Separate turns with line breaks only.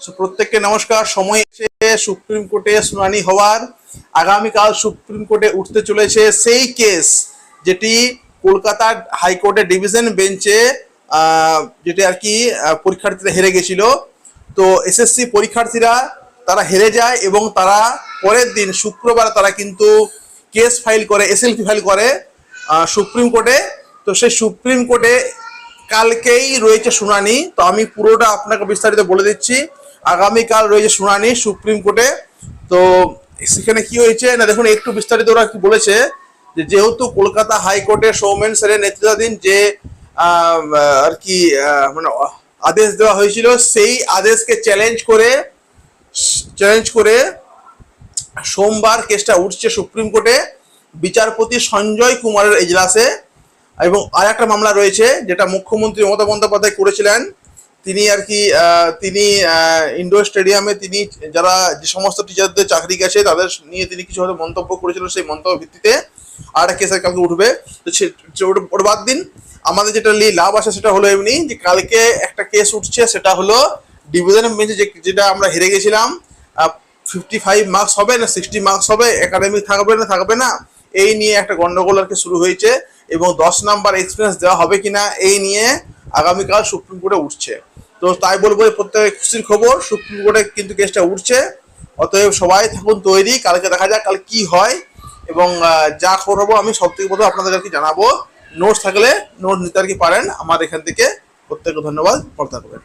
So, প্রত্যেককে নমস্কার। সময় এসে সুপ্রিম কোর্টে শুনানি হওয়ার। আগামীকাল সুপ্রিম কোর্টে উঠতে চলেছে সেই কেস যেটি কলকাতা হাইকোর্টের ডিভিশন বেঞ্চে যেটি আর কি পরীক্ষার্থীরা হেরে গেছিল। তো এসএসসি পরীক্ষার্থীরা তারা হেরে যায় এবং তারা পরের দিন শুক্রবার তারা কিন্তু কেস ফাইল করে এসএলপি ফাইল করে সুপ্রিম কোর্টে। তো সেই সুপ্রিম কোর্টে কালকেই রয়েছে শুনানি। তো আমি পুরোটা আপনাকে বিস্তারিত বলে দিচ্ছি। আগামীকাল রয়েছে শুনানি সুপ্রিম কোর্টে। তো সেখানে কি হয়েছে? না, দেখুন, একটু বিস্তারিত ওরা কি বলেছে যে যেহেতু কলকাতা হাইকোর্টের সৌমেন সেনের নেতৃত্বাধীন যে আর কি মানে আদেশ দেওয়া হয়েছিল, সেই আদেশকে চ্যালেঞ্জ করে চ্যালেঞ্জ করে সোমবার কেসটা উঠছে সুপ্রিম কোর্টে। বিচারপতি সঞ্জয় কুমারের এজলাসে। এবং আর একটা মামলা রয়েছে, যেটা মুখ্যমন্ত্রী মমতা বন্দ্যোপাধ্যায় করেছিলেন। তিনি আর কি তিনি ইন্ডোর স্টেডিয়ামে তিনি যারা যে সমস্ত টিচারদের চাকরি গেছে, তাদের নিয়ে তিনি কিছু হয়তো মন্তব্য করেছিলেন সেই মন্তব্য ভিত্তিতে আর একটা কেস কালকে উঠবে। তো ওটা বাদ দিন। আমাদের যেটা লাভ আছে সেটা হলো এমনি যে কালকে একটা কেস উঠছে, সেটা হলো ডিভিশন বেঞ্চে যেটা আমরা হেরে গেছিলাম ফিফটি ফাইভ মার্কস হবে না সিক্সটি মার্কস হবে একাডেমিক থাকবে না থাকবে না, এই নিয়ে একটা গন্ডগোল আর কি শুরু হয়েছে এবং দশ নাম্বার এক্সপিরিয়েন্স দেওয়া হবে কিনা, এই নিয়ে আগামীকাল সুপ্রিম কোর্টে উঠছে। তো তাই বলব প্রত্যেকের খুশির খবর, সুপ্রিম কোর্টে কিন্তু কেসটা উঠছে। অতএব সবাই থাকুন তৈরি, কালকে দেখা যাক, কাল কি হয়। এবং যা খবর হব আমি সব থেকে প্রথমে আপনাদের আর কি জানাব। নোটস থাকলে নোট নিতে আর কি পারেন। আমার এখান থেকে প্রত্যেককে ধন্যবাদ। ভালো থাকবেন